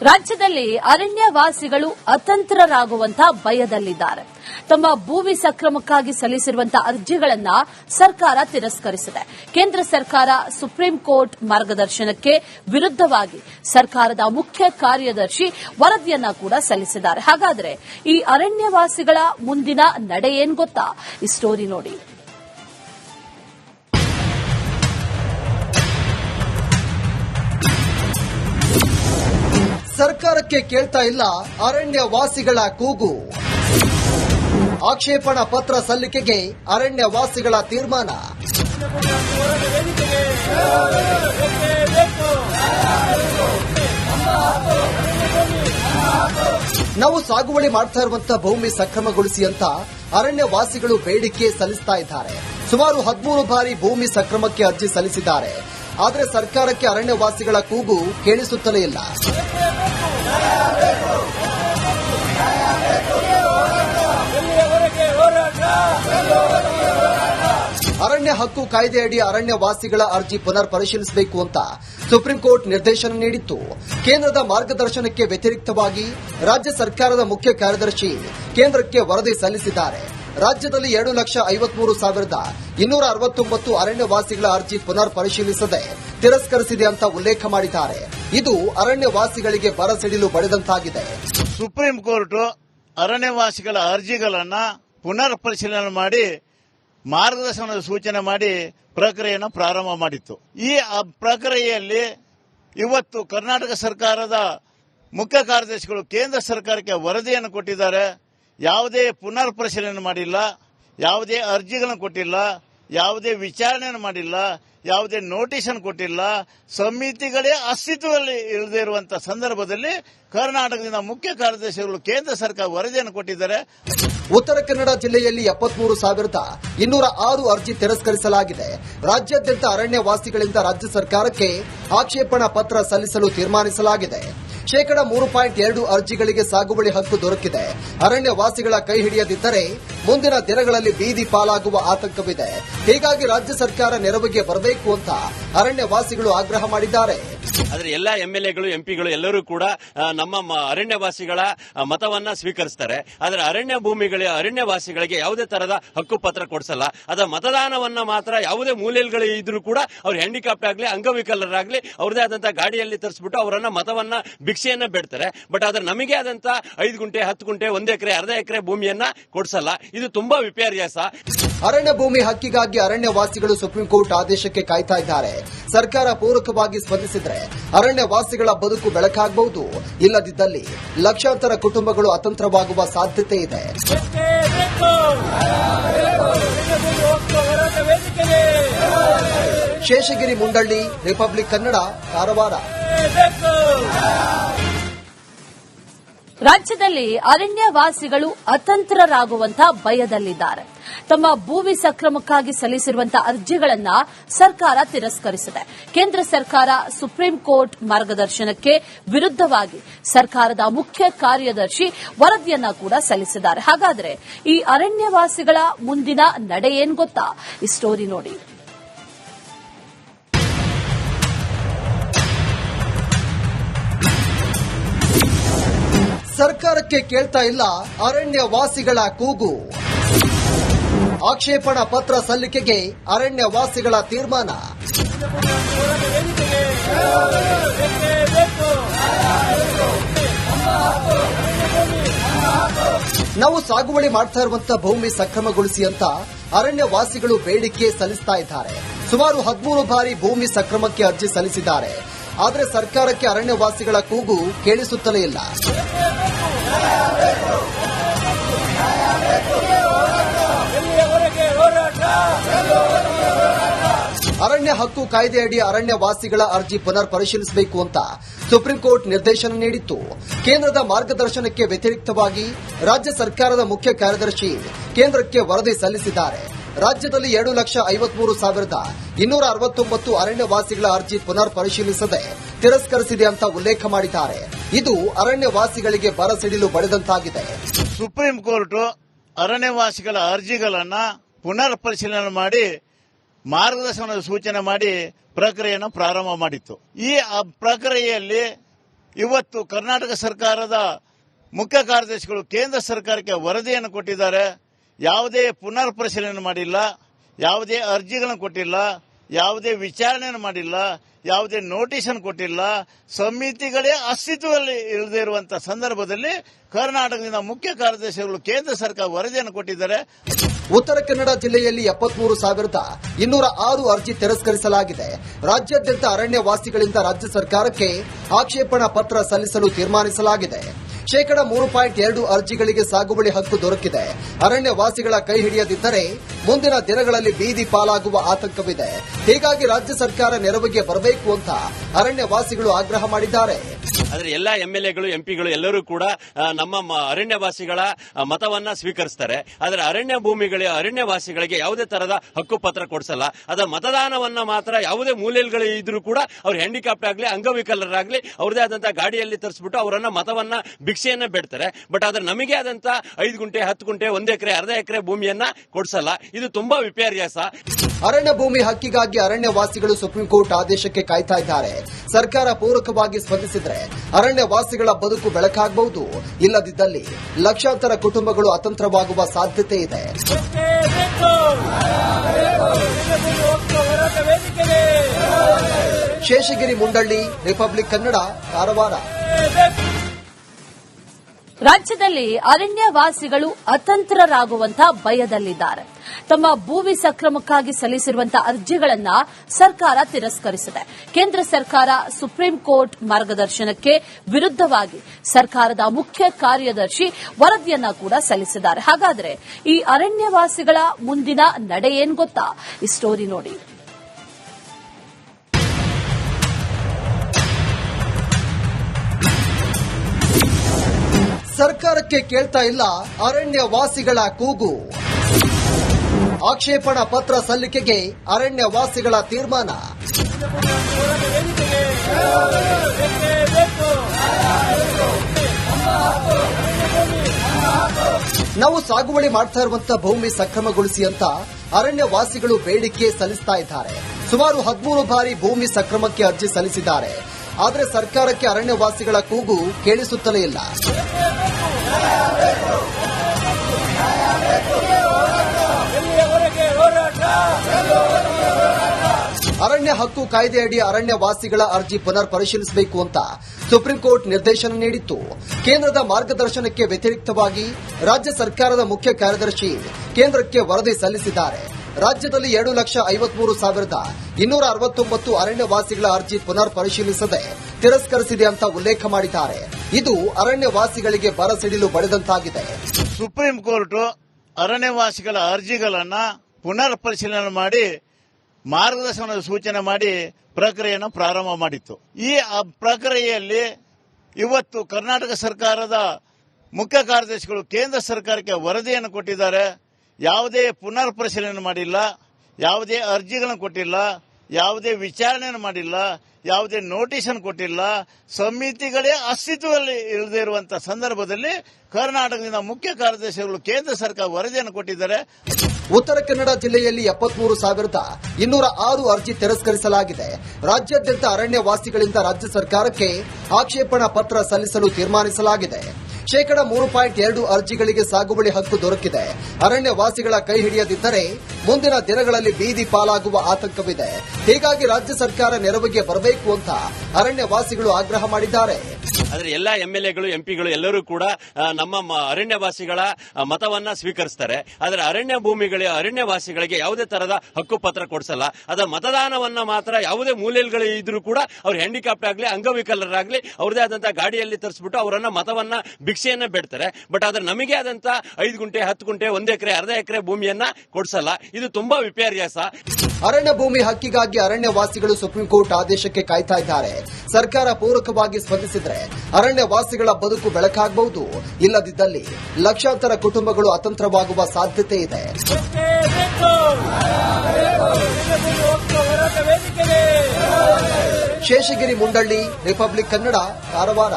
ರಾಜ್ಯದಲ್ಲಿ ಅರಣ್ಯವಾಸಿಗಳು ಅತಂತ್ರರಾಗುವಂತಹ ಭಯದಲ್ಲಿದ್ದಾರೆ. ತಮ್ಮ ಭೂಮಿ ಸಕ್ರಮಕ್ಕಾಗಿ ಸಲ್ಲಿಸಿರುವಂತಹ ಅರ್ಜಿಗಳನ್ನ ಸರ್ಕಾರ ತಿರಸ್ಕರಿಸಿದೆ. ಕೇಂದ್ರ ಸರ್ಕಾರ ಸುಪ್ರೀಂ ಕೋರ್ಟ್ ಮಾರ್ಗದರ್ಶನಕ್ಕೆ ವಿರುದ್ಧವಾಗಿ ಸರ್ಕಾರದ ಮುಖ್ಯ ಕಾರ್ಯದರ್ಶಿ ವರದಿಯನ್ನ ಕೂಡ ಸಲ್ಲಿಸಿದ್ದಾರೆ. ಹಾಗಾದ್ರೆ ಈ ಅರಣ್ಯವಾಸಿಗಳ ಮುಂದಿನ ನಡೆ ಏನ್ ಗೊತ್ತಾ? ಈ ಸ್ಟೋರಿ ನೋಡಿ. ಸರ್ಕಾರಕ್ಕೆ ಕೇಳ್ತಾ ಇಲ್ಲ ಅರಣ್ಯ ವಾಸಿಗಳ ಕೂಗು. ಆಕ್ಷೇಪಣಾ ಪತ್ರ ಸಲ್ಲಿಕೆಗೆ ಅರಣ್ಯ ವಾಸಿಗಳ ತೀರ್ಮಾನ. ನಾವು ಸಾಗುವಳಿ ಮಾಡ್ತಾ ಇರುವಂತ ಭೂಮಿ ಸಕ್ರಮಗೊಳಿಸಿ ಅಂತ ಅರಣ್ಯ ವಾಸಿಗಳು ಬೇಡಿಕೆ ಸಲ್ಲಿಸ್ತಾ ಇದ್ದಾರೆ. ಸುಮಾರು ಹದಿಮೂರು ಬಾರಿ ಭೂಮಿ ಸಕ್ರಮಕ್ಕೆ ಅರ್ಜಿ ಸಲ್ಲಿಸಿದ್ದಾರೆ. ಆದರೆ ಸರ್ಕಾರಕ್ಕೆ ಅರಣ್ಯ ವಾಸಿಗಳ ಕೂಗು ಕೇಳಿಸುತ್ತಲೇ ಇಲ್ಲ. ಅರಣ್ಯ ಹಕ್ಕು ಕಾಯ್ದೆಯಡಿ ಅರಣ್ಯ ವಾಸಿಗಳ ಅರ್ಜಿ ಪುನರ್ ಪರಿಶೀಲಿಸಬೇಕು ಅಂತ ಸುಪ್ರೀಂ ಕೋರ್ಟ್ ನಿರ್ದೇಶನ ನೀಡಿತ್ತು. ಕೇಂದ್ರದ ಮಾರ್ಗದರ್ಶನಕ್ಕೆ ವ್ಯತಿರಿಕ್ತವಾಗಿ ರಾಜ್ಯ ಸರ್ಕಾರದ ಮುಖ್ಯ ಕಾರ್ಯದರ್ಶಿ ಕೇಂದ್ರಕ್ಕೆ ವರದಿ ಸಲ್ಲಿಸಿದ್ದಾರೆ. ರಾಜ್ಯದಲ್ಲಿ ಎರಡು ಲಕ್ಷ ಐವತ್ಮೂರು ಸಾವಿರದ ಇನ್ನೂರ ಅರವತ್ತೊಂಬತ್ತು ಅರಣ್ಯವಾಸಿಗಳ ಅರ್ಜಿ ಪುನರ್ ಪರಿಶೀಲಿಸದೆ ತಿರಸ್ಕರಿಸಿದೆ ಅಂತ ಉಲ್ಲೇಖ ಮಾಡಿದ್ದಾರೆ. ಇದು ಅರಣ್ಯವಾಸಿಗಳಿಗೆ ಬರಸಿಡಿಲು ಬಡಿದಂತಾಗಿದೆ ಸುಪ್ರೀಂ ಕೋರ್ಟ್ ಅರಣ್ಯವಾಸಿಗಳ ಅರ್ಜಿಗಳನ್ನ ಪುನರ್ ಪರಿಶೀಲನೆ ಮಾಡಿ ಮಾರ್ಗದರ್ಶನದ ಸೂಚನೆ ಮಾಡಿ ಪ್ರಕ್ರಿಯೆಯನ್ನು ಪ್ರಾರಂಭ ಮಾಡಿತ್ತು. ಈ ಪ್ರಕ್ರಿಯೆಯಲ್ಲಿ ಇವತ್ತು ಕರ್ನಾಟಕ ಸರ್ಕಾರದ ಮುಖ್ಯ ಕಾರ್ಯದರ್ಶಿಗಳು ಕೇಂದ್ರ ಸರ್ಕಾರಕ್ಕೆ ವರದಿಯನ್ನು ಕೊಟ್ಟಿದ್ದಾರೆ. ಯಾವುದೇ ಪುನರ್ ಪರಿಶೀಲನೆ ಮಾಡಿಲ್ಲ, ಯಾವುದೇ ಅರ್ಜಿಗಳನ್ನು ಕೊಟ್ಟಿಲ್ಲ, ಯಾವುದೇ ವಿಚಾರಣೆಯನ್ನು ಮಾಡಿಲ್ಲ, ಯಾವುದೇ ನೋಟಿಸ್ ಕೊಟ್ಟಿಲ್ಲ. ಸಮಿತಿಗಳೇ ಅಸ್ತಿತ್ವದಲ್ಲಿ ಇಲ್ಲದೆ ಇರುವಂತಹ ಸಂದರ್ಭದಲ್ಲಿ ಕರ್ನಾಟಕದಿಂದ ಮುಖ್ಯ ಕಾರ್ಯದರ್ಶಿಗಳು ಕೇಂದ್ರ ಸರ್ಕಾರ ವರದಿಯನ್ನು ಕೊಟ್ಟಿದ್ದಾರೆ. ಉತ್ತರ ಕನ್ನಡ ಜಿಲ್ಲೆಯಲ್ಲಿ ಎಪ್ಪತ್ಮೂರು ಸಾವಿರದ ಇನ್ನೂರ ಆರು ಅರ್ಜಿ ತಿರಸ್ಕರಿಸಲಾಗಿದೆ. ರಾಜ್ಯಾದ್ಯಂತ ಅರಣ್ಯ ವಾಸಿಗಳಿಂದ ರಾಜ್ಯ ಸರ್ಕಾರಕ್ಕೆ ಆಕ್ಷೇಪಣಾ ಪತ್ರ ಸಲ್ಲಿಸಲು ತೀರ್ಮಾನಿಸಲಾಗಿದೆ. ಶೇಕಡ ಮೂರು ಪಾಯಿಂಟ್ ಎರಡು ಅರ್ಜಿಗಳಿಗೆ ಸಾಗುವಳಿ ಹಕ್ಕು ದೊರಕಿದೆ. ಅರಣ್ಯ ವಾಸಿಗಳ ಕೈ ಹಿಡಿಯದಿದ್ದರೆ ಮುಂದಿನ ದಿನಗಳಲ್ಲಿ ಬೀದಿ ಪಾಲಾಗುವ ಆತಂಕವಿದೆ. ಹೀಗಾಗಿ ರಾಜ್ಯ ಸರ್ಕಾರ ನೆರವಿಗೆ ಬರಬೇಕು ಅಂತ ಅರಣ್ಯ ವಾಸಿಗಳು ಆಗ್ರಹ ಮಾಡಿದ್ದಾರೆ. ಆದರೆ ಎಲ್ಲ ಎಂಎಲ್ಎಗಳು ಎಲ್ ಎಗಳು ಎಂಪಿಗಳು ಎಲ್ಲರೂ ಕೂಡ ನಮ್ಮ ಅರಣ್ಯವಾಸಿಗಳ ಮತವನ್ನ ಸ್ವೀಕರಿಸ್ತಾರೆ. ಆದರೆ ಅರಣ್ಯ ಭೂಮಿಗಳ ಅರಣ್ಯವಾಸಿಗಳಿಗೆ ಯಾವುದೇ ತರಹದ ಹಕ್ಕು ಪತ್ರ ಕೊಡಿಸಲ್ಲ. ಅದರ ಮತದಾನವನ್ನ ಮಾತ್ರ ಯಾವುದೇ ಮೂಲೆಗಳು ಇದ್ರೂ ಕೂಡ ಅವ್ರು ಹ್ಯಾಂಡಿಕ್ಯಾಪ್ಟ್ ಆಗಲಿ, ಅಂಗವಿಕಲರಾಗ್ಲಿ, ಅವ್ರದೇ ಆದಂತಹ ಗಾಡಿಯಲ್ಲಿ ತರಿಸ್ಬಿಟ್ಟು ಅವರನ್ನ ಮತವನ್ನ, ಭಿಕ್ಷೆಯನ್ನ ಬಿಡ್ತಾರೆ. ಬಟ್ ಆದ್ರೆ ನಮಗೆ ಆದಂತಹ ಐದು ಗುಂಟೆ, ಹತ್ತು ಗುಂಟೆ, ಒಂದು ಎಕರೆ, ಅರ್ಧ ಎಕರೆ ಭೂಮಿಯನ್ನ ಕೊಡಿಸಲ್ಲ. ಇದು ತುಂಬಾ ವಿಪರ್ಯಾಸ. ಅರಣ್ಯ ಭೂಮಿ ಹಕ್ಕಿಗಾಗಿ ಅರಣ್ಯವಾಸಿಗಳು ಸುಪ್ರೀಂ ಕೋರ್ಟ್ ಆದೇಶಕ್ಕೆ ಕಾಯ್ತಾ ಇದ್ದಾರೆ. ಸರ್ಕಾರ ಪೂರಕವಾಗಿ ಸ್ಪಂದಿಸಿದ್ರೆ ಅರಣ್ಯವಾಸಿಗಳ ಬದುಕು ಬೆಳಕಾಗಬಹುದು. ಇಲ್ಲದಿದ್ದಲ್ಲಿ ಲಕ್ಷಾಂತರ ಕುಟುಂಬಗಳು ಅತಂತ್ರವಾಗುವ ಸಾಧ್ಯತೆ ಇದೆ. ಶೇಷಗಿರಿ, ಮುಂಡಳ್ಳಿ, ರಿಪಬ್ಲಿಕ್ ಕನ್ನಡ, ಕಾರವಾರ. ರಾಜ್ಯದಲ್ಲಿ ಅರಣ್ಯವಾಸಿಗಳು ಅತಂತ್ರರಾಗುವಂತಹ ಭಯದಲ್ಲಿದ್ದಾರೆ. ತಮ್ಮ ಭೂಮಿ ಸಕ್ರಮಕ್ಕಾಗಿ ಸಲ್ಲಿಸಿರುವಂತಹ ಅರ್ಜಿಗಳನ್ನ ಸರ್ಕಾರ ತಿರಸ್ಕರಿಸಿದೆ. ಕೇಂದ್ರ ಸರ್ಕಾರ ಸುಪ್ರೀಂ ಕೋರ್ಟ್ ಮಾರ್ಗದರ್ಶನಕ್ಕೆ ವಿರುದ್ಧವಾಗಿ ಸರ್ಕಾರದ ಮುಖ್ಯ ಕಾರ್ಯದರ್ಶಿ ವರದಿಯನ್ನ ಕೂಡ ಸಲ್ಲಿಸಿದ್ದಾರೆ. ಹಾಗಾದ್ರೆ ಈ ಅರಣ್ಯವಾಸಿಗಳ ಮುಂದಿನ ನಡೆ ಏನ್ ಗೊತ್ತಾ? ಈ ಸ್ಟೋರಿ ನೋಡಿ. ಸರ್ಕಾರಕ್ಕೆ ಕೇಳ್ತಾ ಇಲ್ಲ ಅರಣ್ಯ ವಾಸಿಗಳ ಕೂಗು. ಆಕ್ಷೇಪಣಾ ಪತ್ರ ಸಲ್ಲಿಕೆಗೆ ಅರಣ್ಯ ವಾಸಿಗಳ ತೀರ್ಮಾನ. ನಾವು ಸಾಗುವಳಿ ಮಾಡ್ತಾ ಇರುವಂತ ಭೂಮಿ ಸಕ್ರಮಗೊಳಿಸಿ ಅಂತ ಅರಣ್ಯ ವಾಸಿಗಳು ಬೇಡಿಕೆ ಸಲ್ಲಿಸ್ತಾ ಇದ್ದಾರೆ. ಸುಮಾರು ಹದಿಮೂರು ಬಾರಿ ಭೂಮಿ ಸಕ್ರಮಕ್ಕೆ ಅರ್ಜಿ ಸಲ್ಲಿಸಿದ್ದಾರೆ. ಆದರೆ ಸರ್ಕಾರಕ್ಕೆ ಅರಣ್ಯವಾಸಿಗಳ ಕೂಗು ಕೇಳಿಸುತ್ತಲೇ ಇಲ್ಲ. ಅರಣ್ಯ ಹಕ್ಕು ಕಾಯ್ದೆಯಡಿ ಅರಣ್ಯ ವಾಸಿಗಳ ಅರ್ಜಿ ಪುನರ್ ಪರಿಶೀಲಿಸಬೇಕು ಅಂತ ಸುಪ್ರೀಂ ಕೋರ್ಟ್ ನಿರ್ದೇಶನ ನೀಡಿತ್ತು. ಕೇಂದ್ರದ ಮಾರ್ಗದರ್ಶನಕ್ಕೆ ವ್ಯತಿರಿಕ್ತವಾಗಿ ರಾಜ್ಯ ಸರ್ಕಾರದ ಮುಖ್ಯ ಕಾರ್ಯದರ್ಶಿ ಕೇಂದ್ರಕ್ಕೆ ವರದಿ ಸಲ್ಲಿಸಿದ್ದಾರೆ. ರಾಜ್ಯದಲ್ಲಿ ಎರಡು ಲಕ್ಷ ಐವತ್ಮೂರು ಸಾವಿರದ ಇನ್ನೂರ ಅರವತ್ತೊಂಬತ್ತು ಅರಣ್ಯವಾಸಿಗಳ ಅರ್ಜಿ ಪುನರ್ ಪರಿಶೀಲಿಸದೆ ತಿರಸ್ಕರಿಸಿದೆ ಅಂತ ಉಲ್ಲೇಖ ಮಾಡಿದ್ದಾರೆ. ಇದು ಅರಣ್ಯವಾಸಿಗಳಿಗೆ ಬರಸಿಡಿಲು ಬಡಿದಂತಾಗಿದೆ ಸುಪ್ರೀಂ ಕೋರ್ಟ್ ಅರಣ್ಯವಾಸಿಗಳ ಅರ್ಜಿಗಳನ್ನ ಪುನರ್ ಪರಿಶೀಲನೆ ಮಾಡಿ ಮಾರ್ಗದರ್ಶನದ ಸೂಚನೆ ಮಾಡಿ ಪ್ರಕ್ರಿಯೆಯನ್ನು ಪ್ರಾರಂಭ ಮಾಡಿತ್ತು. ಈ ಪ್ರಕ್ರಿಯೆಯಲ್ಲಿ ಇವತ್ತು ಕರ್ನಾಟಕ ಸರ್ಕಾರದ ಮುಖ್ಯ ಕಾರ್ಯದರ್ಶಿಗಳು ಕೇಂದ್ರ ಸರ್ಕಾರಕ್ಕೆ ವರದಿಯನ್ನು ಕೊಟ್ಟಿದ್ದಾರೆ. ಯಾವುದೇ ಪುನರ್ ಪರಿಶೀಲನೆ ಮಾಡಿಲ್ಲ, ಯಾವುದೇ ಅರ್ಜಿಗಳನ್ನು ಕೊಟ್ಟಿಲ್ಲ, ಯಾವುದೇ ವಿಚಾರಣೆಯನ್ನು ಮಾಡಿಲ್ಲ, ಯಾವುದೇ ನೋಟಿಸ್ ಅನ್ನು ಕೊಟ್ಟಿಲ್ಲ. ಸಮಿತಿಗಳೇ ಅಸ್ತಿತ್ವದಲ್ಲಿ ಇಲ್ಲದೆ ಇರುವಂತಹ ಸಂದರ್ಭದಲ್ಲಿ ಕರ್ನಾಟಕದಿಂದ ಮುಖ್ಯ ಕಾರ್ಯದರ್ಶಿಗಳು ಕೇಂದ್ರ ಸರ್ಕಾರ ವರದಿಯನ್ನು ಕೊಟ್ಟಿದ್ದಾರೆ. ಉತ್ತರ ಕನ್ನಡ ಜಿಲ್ಲೆಯಲ್ಲಿ ಎಪ್ಪತ್ಮೂರು ಸಾವಿರದ ಇನ್ನೂರ ಆರು ಅರ್ಜಿ ತಿರಸ್ಕರಿಸಲಾಗಿದೆ. ರಾಜ್ಯಾದ್ಯಂತ ಅರಣ್ಯ ವಾಸಿಗಳಿಂದ ರಾಜ್ಯ ಸರ್ಕಾರಕ್ಕೆ ಆಕ್ಷೇಪಣಾ ಪತ್ರ ಸಲ್ಲಿಸಲು ತೀರ್ಮಾನಿಸಲಾಗಿದೆ. ಶೇಕಡ ಮೂರು ಪಾಯಿಂಟ್ ಎರಡು ಅರ್ಜಿಗಳಿಗೆ ಸಾಗುವಳಿ ಹಕ್ಕು ದೊರಕಿದೆ. ಅರಣ್ಯ ವಾಸಿಗಳ ಕೈ ಹಿಡಿಯದಿದ್ದರೆ ಮುಂದಿನ ದಿನಗಳಲ್ಲಿ ಬೀದಿ ಪಾಲಾಗುವ ಆತಂಕವಿದೆ. ಹೀಗಾಗಿ ರಾಜ್ಯ ಸರ್ಕಾರ ನೆರವಿಗೆ ಬರಬೇಕು ಅಂತ ಅರಣ್ಯ ವಾಸಿಗಳು ಆಗ್ರಹ ಮಾಡಿದ್ದಾರೆ. ಆದರೆ ಎಲ್ಲ ಎಂ ಎಲ್ ಎಗಳು ಎಂಪಿಗಳು ಎಲ್ಲರೂ ಕೂಡ ನಮ್ಮ ಅರಣ್ಯವಾಸಿಗಳ ಮತವನ್ನ ಸ್ವೀಕರಿಸ್ತಾರೆ. ಆದರೆ ಅರಣ್ಯ ಭೂಮಿಗಳ ಅರಣ್ಯವಾಸಿಗಳಿಗೆ ಯಾವುದೇ ತರದ ಹಕ್ಕು ಪತ್ರ ಕೊಡಿಸಲ್ಲ. ಅದರ ಮತದಾನವನ್ನ ಮಾತ್ರ ಯಾವುದೇ ಮೂಲೆಗಳು ಇದ್ರೂ ಕೂಡ ಅವ್ರು ಹ್ಯಾಂಡಿಕ್ಯಾಪ್ಟ್ ಆಗಲಿ, ಅಂಗವಿಕಲರಾಗ್ಲಿ ಅವ್ರದೇ ಆದಂತಹ ಗಾಡಿಯಲ್ಲಿ ತರಿಸ್ಬಿಟ್ಟು ಅವರನ್ನ ಮತವನ್ನ ಭಿಕ್ಷೆಯನ್ನ ಬಿಡ್ತಾರೆ. ಬಟ್ ಆದ್ರೆ ನಮಗೆ ಆದಂತ ಐದು ಗುಂಟೆ, ಹತ್ತು ಗುಂಟೆ, ಒಂದ್ ಎಕರೆ, ಅರ್ಧ ಎಕರೆ ಭೂಮಿಯನ್ನ ಕೊಡ್ಸಲ್ಲ. ಇದು ತುಂಬಾ ವಿಪರ್ಯಾಸ. ಅರಣ್ಯ ಭೂಮಿ ಹಕ್ಕಿಗಾಗಿ ಅರಣ್ಯ ವಾಸಿಗಳು ಸುಪ್ರೀಂ ಕೋರ್ಟ್ ಆದೇಶಕ್ಕೆ ಕಾಯ್ತಾ ಇದ್ದಾರೆ. ಸರ್ಕಾರ ಪೂರಕವಾಗಿ ಸ್ಪಂದಿಸಿದ್ರೆ ಅರಣ್ಯ ವಾಸಿಗಳ ಬದುಕು ಬೆಳಕಾಗಬಹುದು. ಇಲ್ಲದಿದ್ದಲ್ಲಿ ಲಕ್ಷಾಂತರ ಕುಟುಂಬಗಳು ಅತಂತ್ರವಾಗುವ ಸಾಧ್ಯತೆ ಇದೆ. ಶೇಷಗಿರಿ, ಮುಂಡಳ್ಳಿ ರಿಪಬ್ಲಿಕ್ ಕನ್ನಡ ಕಾರವಾರ ರಾಜ್ಯದಲ್ಲಿ ಅರಣ್ಯವಾಸಿಗಳು ಅತಂತ್ರರಾಗುವಂತಹ ಭಯದಲ್ಲಿದ್ದಾರೆ. ತಮ್ಮ ಭೂಮಿ ಸಕ್ರಮಕ್ಕಾಗಿ ಸಲ್ಲಿಸಿರುವಂತಹ ಅರ್ಜಿಗಳನ್ನ ಸರ್ಕಾರ ತಿರಸ್ಕರಿಸಿದೆ. ಕೇಂದ್ರ ಸರ್ಕಾರ ಸುಪ್ರೀಂ ಕೋರ್ಟ್ ಮಾರ್ಗದರ್ಶನಕ್ಕೆ ವಿರುದ್ಧವಾಗಿ ಸರ್ಕಾರದ ಮುಖ್ಯ ಕಾರ್ಯದರ್ಶಿ ವರದಿಯನ್ನ ಕೂಡ ಸಲ್ಲಿಸಿದ್ದಾರೆ. ಹಾಗಾದ್ರೆ ಈ ಅರಣ್ಯವಾಸಿಗಳ ಮುಂದಿನ ನಡೆ ಏನ್ ಗೊತ್ತಾ? ಈ ಸ್ಟೋರಿ ನೋಡಿ. ಸರ್ಕಾರಕ್ಕೆ ಕೇಳ್ತಾ ಇಲ್ಲ ಅರಣ್ಯ ವಾಸಿಗಳ ಕೂಗು. ಆಕ್ಷೇಪಣಾ ಪತ್ರ ಸಲ್ಲಿಕೆಗೆ ಅರಣ್ಯ ವಾಸಿಗಳ ತೀರ್ಮಾನ. ನಾವು ಸಾಗುವಳಿ ಮಾಡ್ತಾ ಇರುವಂತ ಭೂಮಿ ಸಕ್ರಮಗೊಳಿಸಿ ಅಂತ ಅರಣ್ಯ ವಾಸಿಗಳು ಬೇಡಿಕೆ ಸಲ್ಲಿಸ್ತಾ ಇದ್ದಾರೆ. ಸುಮಾರು ಹದಿಮೂರು ಬಾರಿ ಭೂಮಿ ಸಕ್ರಮಕ್ಕೆ ಅರ್ಜಿ ಸಲ್ಲಿಸಿದ್ದಾರೆ. ಆದರೆ ಸರ್ಕಾರಕ್ಕೆ ಅರಣ್ಯ ವಾಸಿಗಳ ಕೂಗು ಕೇಳಿಸುತ್ತಲೇ ಇಲ್ಲ. ಅರಣ್ಯ ಹಕ್ಕು ಕಾಯ್ದೆಯಡಿ ಅರಣ್ಯ ವಾಸಿಗಳ ಅರ್ಜಿ ಪುನರ್ ಪರಿಶೀಲಿಸಬೇಕು ಅಂತ ಸುಪ್ರೀಂ ಕೋರ್ಟ್ ನಿರ್ದೇಶನ ನೀಡಿತ್ತು. ಕೇಂದ್ರದ ಮಾರ್ಗದರ್ಶನಕ್ಕೆ ವ್ಯತಿರಿಕ್ತವಾಗಿ ರಾಜ್ಯ ಸರ್ಕಾರದ ಮುಖ್ಯ ಕಾರ್ಯದರ್ಶಿ ಕೇಂದ್ರಕ್ಕೆ ವರದಿ ಸಲ್ಲಿಸಿದ್ದಾರೆ. ರಾಜ್ಯದಲ್ಲಿ ಎರಡು ಲಕ್ಷ ಐವತ್ಮೂರು ಸಾವಿರದ ಇನ್ನೂರ ಅರವತ್ತೊಂಬತ್ತು ಅರಣ್ಯವಾಸಿಗಳ ಅರ್ಜಿ ಪುನರ್ ಪರಿಶೀಲಿಸದೆ ತಿರಸ್ಕರಿಸಿದೆ ಅಂತ ಉಲ್ಲೇಖ ಮಾಡಿದ್ದಾರೆ. ಇದು ಅರಣ್ಯವಾಸಿಗಳಿಗೆ ಬರಸಿಡಿಲು ಬಡಿದಂತಾಗಿದೆ ಸುಪ್ರೀಂ ಕೋರ್ಟ್ ಅರಣ್ಯವಾಸಿಗಳ ಅರ್ಜಿಗಳನ್ನ ಪುನರ್ ಪರಿಶೀಲನೆ ಮಾಡಿ ಮಾರ್ಗದರ್ಶನದ ಸೂಚನೆ ಮಾಡಿ ಪ್ರಕ್ರಿಯೆಯನ್ನು ಪ್ರಾರಂಭ ಮಾಡಿತ್ತು. ಈ ಪ್ರಕ್ರಿಯೆಯಲ್ಲಿ ಇವತ್ತು ಕರ್ನಾಟಕ ಸರ್ಕಾರದ ಮುಖ್ಯ ಕಾರ್ಯದರ್ಶಿಗಳು ಕೇಂದ್ರ ಸರ್ಕಾರಕ್ಕೆ ವರದಿಯನ್ನು ಕೊಟ್ಟಿದ್ದಾರೆ. ಯಾವುದೇ ಪುನರ್ ಪರಿಶೀಲನೆ ಮಾಡಿಲ್ಲ, ಯಾವುದೇ ಅರ್ಜಿಗಳನ್ನು ಕೊಟ್ಟಿಲ್ಲ, ಯಾವುದೇ ವಿಚಾರಣೆಯನ್ನು ಮಾಡಿಲ್ಲ, ಯಾವುದೇ ನೋಟಿಸ್ ಅನ್ನು ಕೊಟ್ಟಿಲ್ಲ. ಸಮಿತಿಗಳೇ ಅಸ್ತಿತ್ವದಲ್ಲಿ ಇಲ್ಲದೆ ಇರುವಂತಹ ಸಂದರ್ಭದಲ್ಲಿ ಕರ್ನಾಟಕದಿಂದ ಮುಖ್ಯ ಕಾರ್ಯದರ್ಶಿಗಳು ಕೇಂದ್ರ ಸರ್ಕಾರ ವರದಿಯನ್ನು ಕೊಟ್ಟಿದ್ದಾರೆ. ಉತ್ತರ ಕನ್ನಡ ಜಿಲ್ಲೆಯಲ್ಲಿ ಎಪ್ಪತ್ಮೂರು ಸಾವಿರದ ಇನ್ನೂರ ಆರು ಅರ್ಜಿ ತಿರಸ್ಕರಿಸಲಾಗಿದೆ. ರಾಜ್ಯಾದ್ಯಂತ ಅರಣ್ಯ ವಾಸಿಗಳಿಂದ ರಾಜ್ಯ ಸರ್ಕಾರಕ್ಕೆ ಆಕ್ಷೇಪಣಾ ಪತ್ರ ಸಲ್ಲಿಸಲು ತೀರ್ಮಾನಿಸಲಾಗಿದೆ. ಶೇಕಡ ಮೂರು ಪಾಯಿಂಟ್ ಎರಡು ಅರ್ಜಿಗಳಿಗೆ ಸಾಗುವಳಿ ಹಕ್ಕು ದೊರಕಿದೆ. ಅರಣ್ಯ ವಾಸಿಗಳ ಕೈ ಹಿಡಿಯದಿದ್ದರೆ ಮುಂದಿನ ದಿನಗಳಲ್ಲಿ ಬೀದಿ ಪಾಲಾಗುವ ಆತಂಕವಿದೆ. ಹೀಗಾಗಿ ರಾಜ್ಯ ಸರ್ಕಾರ ನೆರವಿಗೆ ಬರಬೇಕು ಅಂತ ಅರಣ್ಯ ವಾಸಿಗಳು ಆಗ್ರಹ ಮಾಡಿದ್ದಾರೆ. ಆದ್ರೆ ಎಲ್ಲ ಎಂ ಎಲ್ ಎಗಳು ಎಂಪಿಗಳು ಎಲ್ಲರೂ ಕೂಡ ನಮ್ಮ ಅರಣ್ಯವಾಸಿಗಳ ಆ, ಮತವನ್ನ ಸ್ವೀಕರಿಸ್ತಾರೆ. ಆದ್ರೆ ಅರಣ್ಯ ಭೂಮಿಗಳ ಅರಣ್ಯವಾಸಿಗಳಿಗೆ ಯಾವುದೇ ತರದ ಹಕ್ಕು ಪತ್ರ ಕೊಡಿಸಲ್ಲ. ಅದ ಮತದಾನವನ್ನ ಮಾತ್ರ ಯಾವುದೇ ಮೂಲೆಗಳು ಇದ್ರೂ ಕೂಡ ಅವ್ರು ಹ್ಯಾಂಡಿಕ್ಯಾಪ್ಟ್ ಆಗ್ಲಿ ಅಂಗವಿಕಲರಾಗ್ಲಿ ಅವ್ರದೇ ಆದಂತಹ ಗಾಡಿಯಲ್ಲಿ ತರಿಸ್ಬಿಟ್ಟು ಅವರನ್ನ ಮತವನ್ನ ಭಿಕ್ಷೆಯನ್ನ ಬಿಡ್ತಾರೆ. ಬಟ್ ಆದ್ರೆ ನಮಗೆ ಆದಂತ ಐದು ಗುಂಟೆ ಹತ್ತು ಗುಂಟೆ ಒಂದು ಎಕರೆ ಅರ್ಧ ಎಕರೆ ಭೂಮಿಯನ್ನ ಕೊಡಿಸಲ್ಲ. ಇದು ತುಂಬಾ ವಿಪರ್ಯಾಸ. ಅರಣ್ಯ ಭೂಮಿ ಹಕ್ಕಿಗಾಗಿ ಅರಣ್ಯ ವಾಸಿಗಳು ಸುಪ್ರೀಂ ಕೋರ್ಟ್ ಆದೇಶಕ್ಕೆ ಕಾಯ್ತಾ ಇದ್ದಾರೆ. ಸರ್ಕಾರ ಪೂರಕವಾಗಿ ಸ್ಪಂದಿಸಿದರೆ ಅರಣ್ಯ ವಾಸಿಗಳ ಬದುಕು ಬೆಳಕಾಗಬಹುದು. ಇಲ್ಲದಿದ್ದಲ್ಲಿ ಲಕ್ಷಾಂತರ ಕುಟುಂಬಗಳು ಅತಂತ್ರವಾಗುವ ಸಾಧ್ಯತೆ ಇದೆ. ಶೇಷಗಿರಿ, ಮುಂಡಳ್ಳಿ, ರಿಪಬ್ಲಿಕ್ ಕನ್ನಡ, ಕಾರವಾರ.